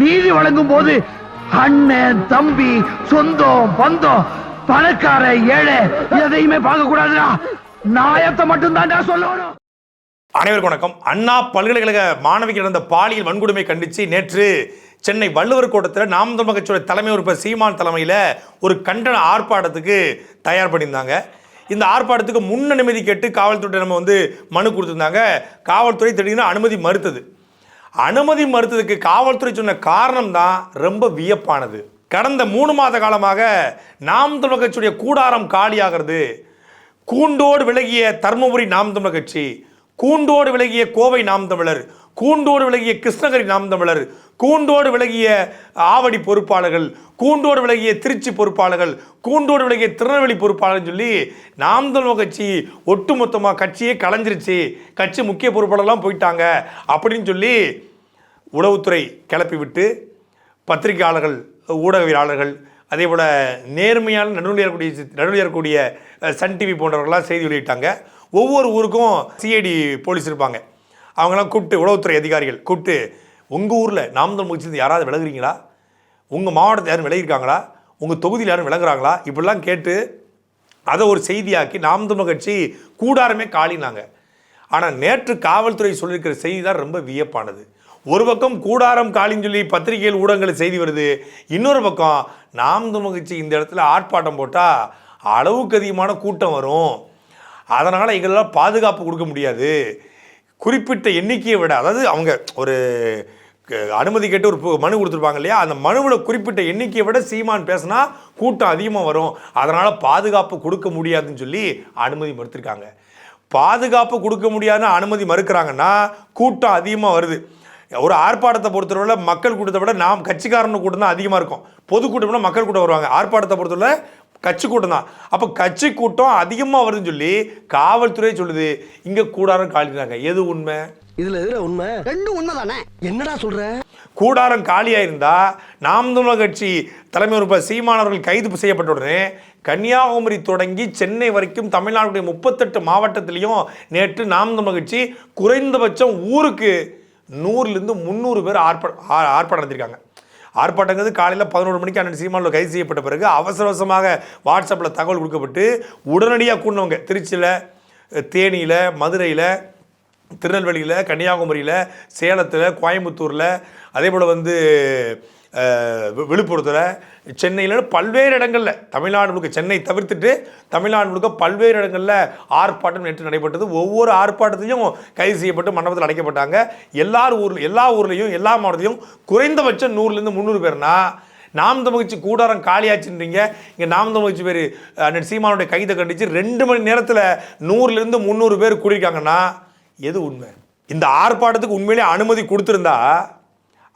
நீதி வழங்கும் போது அண்ணன் தம்பி சொந்தம் பந்தம் பணக்கார ஏழை எதையுமே பார்க்க கூடாதுடா. நாயத்தை மட்டும்தான்டா சொல்லணும். அனைவருக்கும் வணக்கம். அண்ணா பல்கலைக்கழக மாணவிகள் நடந்த பாலியல் வன்கொடுமை கண்டித்து நேற்று சென்னை வள்ளுவர் கோட்டத்தில் நாம் தமிழ் கட்சியோட தலைமை உறுப்பினர் சீமான் தலைமையில் ஒரு கண்டன ஆர்ப்பாட்டத்துக்கு தயார் பண்ணியிருந்தாங்க. இந்த ஆர்ப்பாட்டத்துக்கு முன் அனுமதி கேட்டு காவல்துறை நம்ம வந்து மனு கொடுத்துருந்தாங்க. காவல்துறை திடீர்னு அனுமதி மறுத்தது. அனுமதி மறுத்ததுக்கு காவல்துறை சொன்ன காரணம் தான் ரொம்ப வியப்பானது. கடந்த மூணு மாத காலமாக நாம் தமிழர் கட்சியுடைய கூடாரம் காலியாகிறது. கூண்டோடு விலகிய தர்மபுரி நாம் தமிழர் கட்சி கூண்டோடு விலகிய கோவை நாம் தமிழர் கூண்டோடு விலகிய கிருஷ்ணகிரி நாம் தமிழர் கூண்டோடு விலகிய ஆவடி பொறுப்பாளர்கள் கூண்டோடு விலகிய திருச்சி பொறுப்பாளர்கள் கூண்டோடு விலகிய திருநெல்வேலி பொறுப்பாளர்னு சொல்லி நாம் தமிழ் கட்சி ஒட்டுமொத்தமாக கட்சியே கலைஞ்சிருச்சு. கட்சி முக்கிய பொறுப்பாளர்லாம் போயிட்டாங்க அப்படின்னு சொல்லி உளவுத்துறை கிளப்பி விட்டு பத்திரிகையாளர்கள் ஊடகவியலாளர்கள் அதே போல் நேர்மையான நடுநிலையக்கூடிய நடுநிலையக்கூடிய சன் டிவி போன்றவர்கள்லாம் செய்தி வெளியிட்டாங்க. ஒவ்வொரு ஊருக்கும் சிஐடி போலீஸ் இருப்பாங்க. அவங்களாம் கூப்பிட்டு உளவுத்துறை அதிகாரிகள் கூப்பிட்டு உங்கள் ஊரில் நாம் தமிழ் யாராவது விலகுறீங்களா? உங்கள் மாவட்டத்தில் யாரும் விலகிருக்காங்களா உங்கள் தொகுதியில் யாரும் விலகுறாங்களா? இப்படிலாம் கேட்டு அதை ஒரு செய்தியாக்கி நாம் தமிழ் கட்சி கூடாரமே காலினாங்க ஆனால் நேற்று காவல்துறை சொல்லியிருக்கிற செய்தி தான் ரொம்ப வியப்பானது. ஒரு பக்கம் கூடாரம் காலின்னு சொல்லி பத்திரிகைகள் ஊடகங்கள் செய்தி வருது. இன்னொரு பக்கம் நாம் தமிழ் கட்சி இந்த இடத்துல ஆர்ப்பாட்டம் போட்டால் அளவுக்கு அதிகமான கூட்டம் வரும். அதனால் எங்களால் பாதுகாப்பு கொடுக்க முடியாது. குறிப்பிட்ட எண்ணிக்கையை விட அதாவது அவங்க ஒரு அனுமதி கேட்டு ஒரு மனு கொடுத்துருப்பாங்க இல்லையா? அந்த மனுவில் குறிப்பிட்ட எண்ணிக்கையை விட சீமான் பேசினா கூட்டம் அதிகமாக வரும். அதனால் பாதுகாப்பு கொடுக்க முடியாதுன்னு சொல்லி அனுமதி மறுத்திருக்காங்க. பாதுகாப்பு கொடுக்க முடியாதுன்னு அனுமதி மறுக்கிறாங்கன்னா கூட்டம் அதிகமாக வருது. ஒரு ஆர்ப்பாட்டத்தை பொறுத்தவரை மக்கள் கூட்டத்தை விட நாம் கட்சிக்காரன் கூட்டம் தான் அதிகமாக இருக்கும். பொதுக்கூட்டம்னா மக்கள் கூட்டம் வருவாங்க. ஆர்ப்பாட்டத்தை பொறுத்தவரை கட்சி கூட்டம் தான். அப்போ கட்சி கூட்டம் அதிகமாக வருதுன்னு சொல்லி காவல்துறை சொல்லுது. இங்கே கூடாரம் காலிடுறாங்க எது உண்மை? இதுல எதுல உண்மை? ரெண்டும் உண்மைதானே என்னடா சொல்ற? கூடாரம் காலியாக நாம் தமிழர் கட்சி தலைமை உறுப்பினர் சீமானவர்கள் கைது செய்யப்பட்ட உடனே கன்னியாகுமரி தொடங்கி சென்னை வரைக்கும் தமிழ்நாடுடைய முப்பத்தெட்டு மாவட்டத்திலையும் நேற்று நாம் தமிழர் கட்சி குறைந்தபட்சம் ஊருக்கு நூறுலேருந்து முந்நூறு பேர் ஆர்ப்பா ஆ- ஆர்ப்பாட்டம் நடத்திருக்காங்க ஆர்ப்பாட்டங்கிறது காலையில் பதினோரு மணிக்கு அண்ணன் சீமானில் கைது செய்யப்பட்ட பிறகு அவசர அவசரமாக வாட்ஸ்அப்பில் தகவல் கொடுக்கப்பட்டு உடனடியாக கூடினவங்க. திருச்சியில் தேனியில் மதுரையில் திருநெல்வேலியில் கன்னியாகுமரியில் சேலத்தில் கோயம்புத்தூரில் அதே போல் வந்து விழுப்புரத்தில் சென்னையில் பல்வேறு இடங்களில் தமிழ்நாடு முழுக்க சென்னை தவிர்த்துட்டு தமிழ்நாடு முழுக்க பல்வேறு இடங்களில் ஆர்ப்பாட்டம் நேற்று நடைபெற்றது. ஒவ்வொரு ஆர்ப்பாட்டத்திலையும் கைது செய்யப்பட்டு மண்டபத்தில் அடைக்கப்பட்டாங்க. எல்லார் ஊரில் எல்லா ஊர்லேயும் எல்லா மாவட்டத்திலையும் குறைந்தபட்சம் நூறுலேருந்து முந்நூறு பேர்னா நாம் தமிழ்ச்சி கூடாரம் காலியாச்சுன்றீங்க. இங்கே நாம் தமிழ்ச்சி பேர் அண்ணன் சீமானுடைய கைதை கண்டித்து ரெண்டு மணி நேரத்தில் நூறுலேருந்து முந்நூறு பேர் கூடியிருக்காங்கன்னா எது உண்மை? இந்த ஆர்ப்பாட்டத்துக்கு உண்மையிலே அனுமதி கொடுத்துருந்தா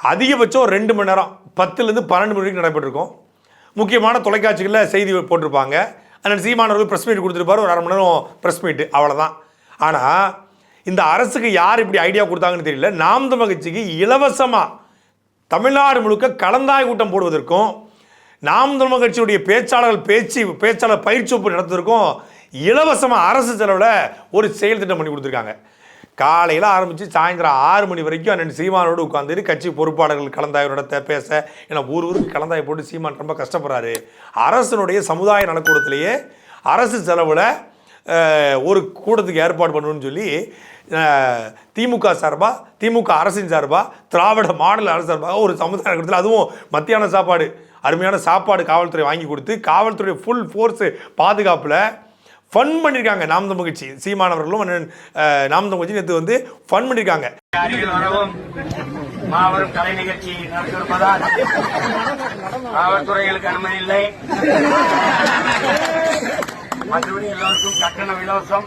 அதிகபட்சம் ரெண்டு மணி நேரம் பத்துலேருந்து பன்னெண்டு மணி வரைக்கும் நடைபெற்றிருக்கும். முக்கியமான தொலைக்காட்சிகளில் செய்தி போட்டிருப்பாங்க. அண்ணன் சீமானவர்கள் ப்ரெஸ் மீட் கொடுத்துருப்பாரு. ஒரு அரை மணி நேரம் ப்ரெஸ் மீட்டு அவ்வளோதான் ஆனால் இந்த அரசுக்கு யார் இப்படி ஐடியா கொடுத்தாங்கன்னு தெரியல. நாம் தமிழ் இலவசமாக தமிழ்நாடு முழுக்க கலந்தாய் கூட்டம் போடுவதற்கும் நாம் தமிழ் கட்சியுடைய பேச்சாளர்கள் பேச்சு பேச்சாளர் பயிற்சி ஒப்பு நடத்துவதற்கும் இலவசமாக அரசு செலவில் ஒரு செயல் திட்டம் பண்ணி கொடுத்துருக்காங்க. காலையில் ஆரம்பித்து சாயந்தரம் ஆறு மணி வரைக்கும் அண்ணன் சீமானோடு உட்காந்துட்டு கட்சி பொறுப்பாளர்கள் கலந்தாய்வு பேச ஏன்னா ஊர் ஊருக்கு கலந்தாய் போட்டு சீமான் ரொம்ப கஷ்டப்படுறாரு. அரசனுடைய சமுதாய நலக்கூடத்திலேயே அரசு செலவில் ஒரு கூட்டத்துக்கு ஏற்பாடு பண்ணணும்னு சொல்லி திமுக சார்பாக திமுக அரசின் சார்பாக திராவிட மாநில அரசு சார்பாக ஒரு சமுதாய கூட்டத்தில் அதுவும் மத்தியான சாப்பாடு அருமையான சாப்பாடு காவல்துறை வாங்கி கொடுத்து காவல்துறை ஃபுல் ஃபோர்ஸு பாதுகாப்பில் ஃபன் பண்ணியிருக்காங்க நாம் தமிழ் கட்சி சீமானவர்களும் அண்ணன், நாம் தமிழ் கட்சி நேற்று வந்து ஃபன் பண்ணியிருக்காங்க மாபெரும் கலை நிகழ்ச்சி நடத்திருப்பதால் காவல்துறைகளுக்கு அனுமதி இல்லை. மற்றபடி எல்லோருக்கும் கட்டணம் இலவசம்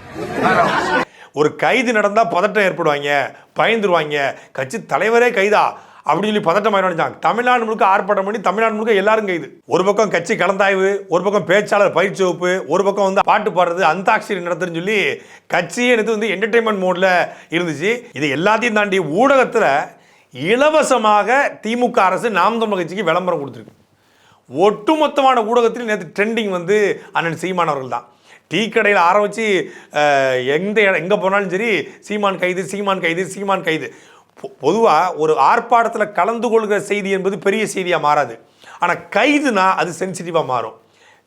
ஒரு கைது நடந்தால் பதட்டம் ஏற்படுவாங்க பயந்துருவாங்க. கட்சி தலைவரே கைதா. அப்படின்னு சொல்லி பதட்டம் ஆயிடுவாங்க தமிழ்நாடு முழுக்க ஆர்ப்பாட்டம் பண்ணி தமிழ்நாடு முழுக்க எல்லாரும் கைது. ஒரு பக்கம் கட்சி கலந்தாய்வு ஒரு பக்கம் பேச்சாளர் பயிற்சி வகுப்பு ஒரு பக்கம் வந்து பாட்டு பாடுறது அந்தாட்சரி நடத்துன்னு சொல்லி கட்சியே எனக்கு வந்து என்டர்டைன்மெண்ட் மோடில் இருந்துச்சு. இது எல்லாத்தையும் தாண்டி ஊடகத்தில் இலவசமாக திமுக அரசு நாம் தமிழ் கட்சிக்கு விளம்பரம் கொடுத்துருக்கு. ஒட்டுமொத்தமான ஊடகத்தில் நேற்று ட்ரெண்டிங் வந்து அண்ணன் சீமான் அவர்கள் தான். டீ கடையில் ஆரம்பித்து எந்த இடம் எங்கே போனாலும் சரி சீமான் கைது சீமான் கைது சீமான் கைது. பொதுவாக ஒரு ஆர்ப்பாட்டத்தில் கலந்து கொள்கிற செய்தி என்பது பெரிய செய்தியாக மாறாது. ஆனால் கைதுனா அது சென்சிட்டிவாக மாறும்.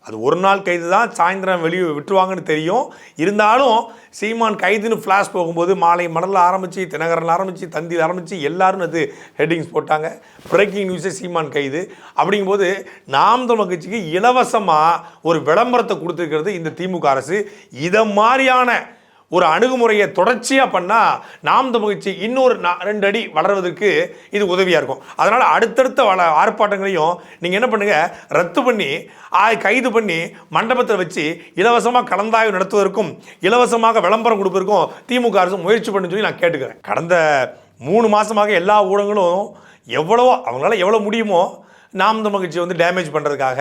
அது ஒரு நாள் கைது தான் சாயந்தரம் வெளியே விட்டுருவாங்கன்னு தெரியும். இருந்தாலும் சீமான் கைதுன்னு ஃப்ளாஷ் போகும்போது மாலை மடலில் ஆரம்பித்து தினகரன் ஆரம்பித்து தந்தியில் ஆரம்பித்து எல்லாரும் அது ஹெட்டிங்ஸ் போட்டாங்க. பிரேக்கிங் நியூஸே சீமான் கைது. அப்படிங்கும்போது நாம் தமிழ் கட்சிக்கு இலவசமாக ஒரு விளம்பரத்தை கொடுத்துருக்கிறது இந்த திமுக அரசு. இதை மாதிரியான ஒரு அணுகுமுறையை தொடர்ச்சியாக பண்ணால் நாம் மகிழ்ச்சி இன்னொரு நா- ரெண்டு அடி வளர்வதற்கு இது உதவியாக இருக்கும். அதனால் அடுத்தடுத்த வள ஆர்ப்பாட்டங்களையும் நீங்கள் என்ன பண்ணுங்கள் ரத்து பண்ணி ஆ கைது பண்ணி மண்டபத்தில் வச்சு இலவசமாக கலந்தாய்வு நடத்துவதற்கும் இலவசமாக விளம்பரம் கொடுப்பதற்கும் திமுக அரசு முயற்சி பண்ணுன்னு சொல்லி நான் கேட்டுக்கிறேன். கடந்த மூணு மாதமாக எல்லா ஊடகங்களும் எவ்வளவோ அவங்களால எவ்வளோ முடியுமோ நாம் மகிழ்ச்சி வந்து டேமேஜ் பண்ணுறதுக்காக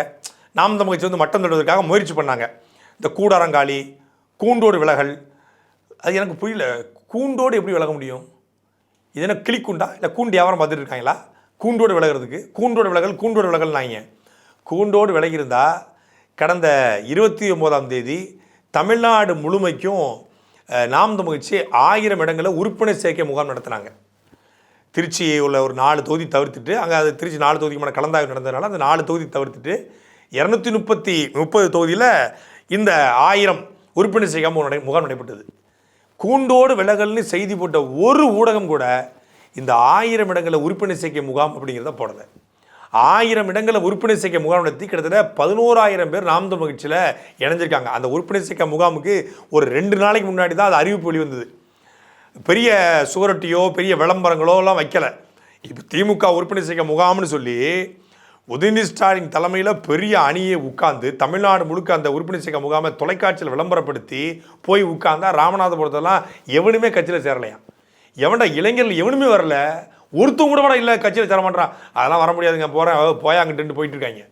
நாம் மகிழ்ச்சி வந்து மட்டம் தடுவதற்காக முயற்சி பண்ணாங்க. இந்த கூடாரங்காலி கூண்டோடு விலகல் அது எனக்கு புரியல. கூண்டோடு எப்படி விலக முடியும்? இது என்ன கிளிக்குண்டா? இல்லை கூண்டு வியாபாரம் பார்த்துட்டு இருக்காங்களா? கூண்டோடு விலகிறதுக்கு கூண்டோடு விலகல் கூண்டோடு விலகல்னாங்க. கூண்டோடு விலகியிருந்தா கடந்த இருபத்தி ஒம்போதாம் தேதி தமிழ்நாடு முழுமைக்கும் நாம் தமிழ்ச்சி ஆயிரம் இடங்களில் உறுப்பினர் சேர்க்கை முகாம் நடத்தினாங்க. திருச்சி உள்ள ஒரு நாலு தொகுதி தவிர்த்துட்டு அங்கே அது திருச்சி நாலு தொகுதிக்கு மேலே கலந்தாய்வு நடந்ததுனால அந்த நாலு தொகுதி தவிர்த்துட்டு இரநூத்தி முப்பத்தி முப்பது தொகுதியில் இந்த ஆயிரம் உறுப்பினர் சேர்க்காம நடை- முகாம் நடைபெற்றது. கூண்டோடு விலகல்னு செய்தி போட்ட ஒரு ஊடகம் கூட இந்த ஆயிரம் இடங்களில் உறுப்பினர் சேர்க்கை முகாம் அப்படிங்கிறத போடலை. ஆயிரம் இடங்களில் உறுப்பினர் சேர்க்கை முகாம் நடத்தி கிட்டத்தட்ட பதினோராயிரம் பேர் நாமத மகிழ்ச்சியில் இணைஞ்சிருக்காங்க. அந்த உறுப்பினர் சேர்க்கை முகாமுக்கு ஒரு ரெண்டு நாளைக்கு முன்னாடி தான் அது அறிவிப்பு வெளிவந்தது பெரிய சுவரொட்டியோ பெரிய விளம்பரங்களோ எல்லாம் வைக்கலை. இப்போ திமுக உறுப்பினர் சேர்க்கை முகாம்னு சொல்லி உதயநிதி ஸ்டாலின் தலைமையில் பெரிய அணியை உட்கார்ந்து தமிழ்நாடு முழுக்க அந்த உறுப்பினர் சேர்க்க முகாமை தொலைக்காட்சியில் விளம்பரப்படுத்தி போய் உட்கார்ந்தா ராமநாதபுரத்தெல்லாம் எவனுமே கட்சியில் சேரலையாம் எவன்டா இளைஞர்கள் எவனுமே வரல? ஒருத்தவங்க கூட இல்லை கட்சியில் சேர மாட்டான் அதெல்லாம் வர முடியாதுங்க போகிறேன் போயாங்கிட்டு போயிட்டு இருக்காங்க.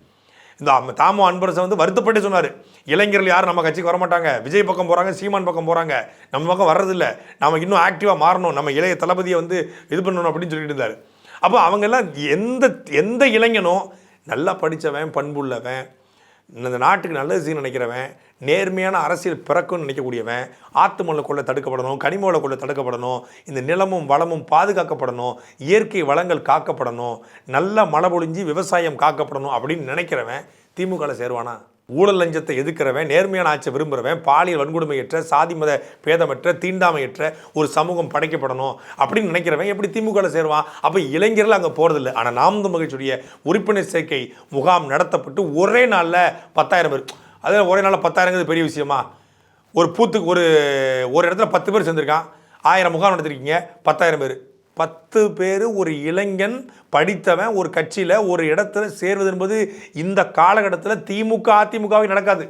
இந்த அம்ம- தாமோ அன்பரசன் வந்து வருத்தப்பட்டு சொன்னார். இளைஞர்கள் யாரும் நம்ம கட்சிக்கு வர மாட்டாங்க விஜய் பக்கம் போகிறாங்க சீமான் பக்கம் போகிறாங்க நம்ம பக்கம் வர்றதில்ல. நம்ம இன்னும் ஆக்டிவாக மாறணும். நம்ம இளைய தளபதியை வந்து இது பண்ணணும் அப்படின்னு சொல்லிட்டு இருந்தார். அப்போ அவங்கெல்லாம் எந்த எந்த இளைஞனும் நல்லா படித்தவன் பண்புள்ளவன் இந்த நாட்டுக்கு நல்லது செய்ய நினைக்கிறவன் நேர்மையான அரசியல் பிறக்கும்னு நினைக்கக்கூடியவன் ஆத்துமலை கொள்ள தடுக்கப்படணும் கனிமலை கொள்ள தடுக்கப்படணும் இந்த நிலமும் வளமும் பாதுகாக்கப்படணும் இயற்கை வளங்கள் காக்கப்படணும் நல்ல மழை பொழிஞ்சு விவசாயம் காக்கப்படணும் அப்படின்னு நினைக்கிறவன் திமுகவில் சேருவானா? ஊழல் லஞ்சத்தை எதிர்க்கிறவன் நேர்மையான ஆட்சியை விரும்புகிறவன் பாலியல் வன்கொடுமையற்ற சாதி மத பேதமற்ற தீண்டாமையற்ற ஒரு சமூகம் படைக்கப்படணும் அப்படின்னு நினைக்கிறவன் எப்படி திமுகவில் சேருவான்? அப்போ இளைஞர்கள் அங்கே போகிறதில்ல ஆனால் நாம் மகிழ்ச்சியுடைய உறுப்பினர் சேர்க்கை முகாம் நடத்தப்பட்டு ஒரே நாளில் பத்தாயிரம் பேர். அதில் ஒரே நாளில் பத்தாயிரங்கிறது பெரிய விஷயமா? ஒரு பூத்துக்கு ஒரு ஒரு இடத்துல பத்து பேர் சேர்ந்துருக்கான். ஆயிரம் முகாம் நடத்திருக்கீங்க பத்தாயிரம் பேர். பத்து பேர் ஒரு இளைஞன் படித்தவன் ஒரு கட்சியில் ஒரு இடத்துல சேர்வது என்பது இந்த காலகட்டத்தில் திமுக அதிமுகவை நடக்காது.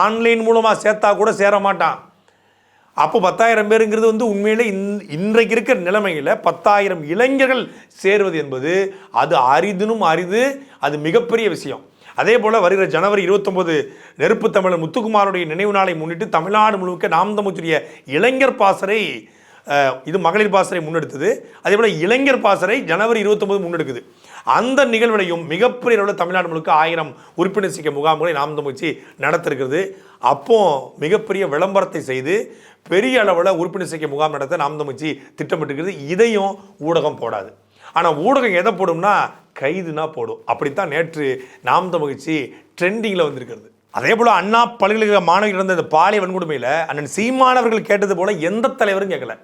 ஆன்லைன் மூலமாக சேர்த்தா கூட சேர மாட்டான். அப்போ பத்தாயிரம் பேருங்கிறது வந்து உண்மையிலே இன் இன்றைக்கு இருக்கிற நிலைமையில் பத்தாயிரம் இளைஞர்கள் சேருவது என்பது அது அரிதினும் அரிது அது மிகப்பெரிய விஷயம். அதே போல் வருகிற ஜனவரி இருபத்தொம்போது நெருப்பு தமிழர் முத்துக்குமாருடைய நினைவு நாளை முன்னிட்டு தமிழ்நாடு முழுக்க நாம் தமிழ்ச்சிய இளைஞர் பாசறை இது மகளிர் பாசறை முன்னெடுத்தது. அதே போல் இளைஞர் பாசறை ஜனவரி இருபத்தொம்போது முன்னெடுக்குது. அந்த நிகழ்விலையும் மிகப்பெரிய அளவில் தமிழ்நாடு முழுக்க ஆயிரம் உறுப்பினர் சிக்க முகாம்களை நாம் தமிழ்ச்சி நடத்திருக்கிறது. அப்போ மிகப்பெரிய விளம்பரத்தை செய்து பெரிய அளவில் உறுப்பினர் சேர்க்கை முகாம் நடத்த நாம் தமிழ்ச்சி திட்டமிட்டுக்கிறது இதையும் ஊடகம் போடாது. ஆனால் ஊடகம் எதை போடும்னா கைதுனா போடும். அப்படித்தான் நேற்று நாம் தமிழ்ச்சி ட்ரெண்டிங்கில் வந்திருக்கிறது. அதே போல் அண்ணா பல்கலைக்கழக மாணவிகள் இருந்த இந்த பாலியல் வன்கொடுமையில் அண்ணன் சீமானவர்கள் கேட்டது போல எந்த தலைவரும் கேட்கல.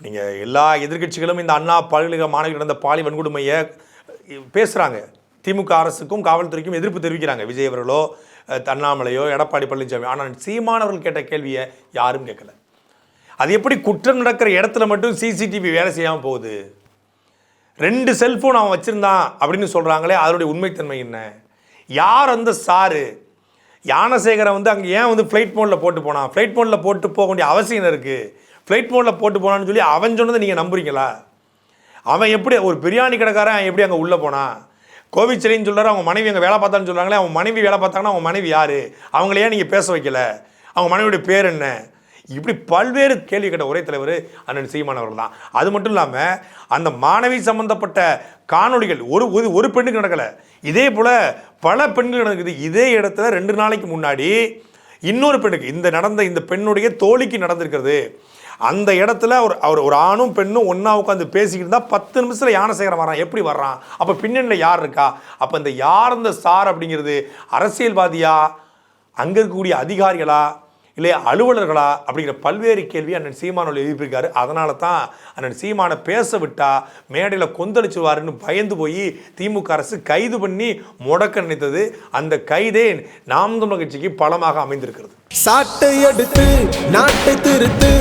நீங்கள் எல்லா எதிர்க்கட்சிகளும் இந்த அண்ணா பல்கலைக்கழக மாணவிகள் நடந்த பாலி வன்கொடுமையை பேசுகிறாங்க திமுக அரசுக்கும் காவல்துறைக்கும் எதிர்ப்பு தெரிவிக்கிறாங்க. விஜய் அவர்களோ அண்ணாமலையோ எடப்பாடி பழனிசாமி. ஆனால் சீமானவர்கள் கேட்ட கேள்வியை யாரும் கேட்கல. அது எப்படி குற்றம் நடக்கிற இடத்துல மட்டும் சிசிடிவி வேலை செய்யாமல் போகுது? ரெண்டு செல்ஃபோன் அவன் வச்சுருந்தான் அப்படின்னு சொல்கிறாங்களே அதனுடைய உண்மைத்தன்மை என்ன? யார் அந்த சாரு? யானசேகரை வந்து அங்கே ஏன் வந்து ஃப்ளைட் மோடில் போட்டு போனான்? ஃப்ளைட் மோடில் போட்டு போக வேண்டிய அவசியம் இருக்குது ஃப்ளைட் மோடில் போட்டு போனான்னு சொல்லி அவன் சொன்னதை நீங்கள் நம்புறீங்களா? அவன் எப்படி ஒரு பிரியாணி கடைக்காரன் எப்படி அங்கே உள்ளே போனான் கோவிச்சிலைன்னு சொல்கிறார் அவங்க மனைவி அங்கே வேலை பார்த்தான்னு சொல்கிறாங்களே அவங்க மனைவி வேலை பார்த்தாங்கன்னா அவங்க மனைவி யார்? அவங்களையே நீங்கள் பேச வைக்கல? அவங்க மனைவியுடைய பேர் என்ன? இப்படி பல்வேறு கேள்வி கேட்ட ஒரே தலைவர் அண்ணன் சீமானவர்கள் தான். அது மட்டும் இல்லாமல் அந்த மாணவி சம்பந்தப்பட்ட காணொளிகள் ஒரு ஒரு ஒரு பெண்ணுக்கு நடக்கலை. இதே போல் பல பெண்கள் நடக்குது. இதே இடத்துல ரெண்டு நாளைக்கு முன்னாடி இன்னொரு பெண்ணுக்கு இந்த நடந்த இந்த பெண்ணுடைய தோழிக்கு நடந்திருக்கிறது. அந்த இடத்துல ஒரு அவர் ஒரு ஆணும் பெண்ணும் ஒன்றா உட்காந்து பேசிக்கிட்டு இருந்தால் பத்து நிமிஷத்தில் யானை சேகரம் வரான் எப்படி வர்றான்? அப்போ பின்னணியில் யார் இருக்கா? அப்போ இந்த யார் இந்த சார் அப்படிங்கிறது அரசியல்வாதியா? அங்கே இருக்கக்கூடிய அதிகாரிகளா? இல்லை அலுவலர்களா? அப்படிங்கிற பல்வேறு கேள்வி அண்ணன் சீமானோட எழுப்பியிருக்காரு. அதனால தான் அண்ணன் சீமானை பேச விட்டா மேடையில் கொந்தளிச்சுவாருன்னு பயந்து போய் திமுக அரசு கைது பண்ணி முடக்க நினைத்தது. அந்த கைதே நாம் தமிழ் கட்சிக்கு பலமாக அமைந்திருக்கிறது. சாட்டை எடுத்து நாட்டை திருத்து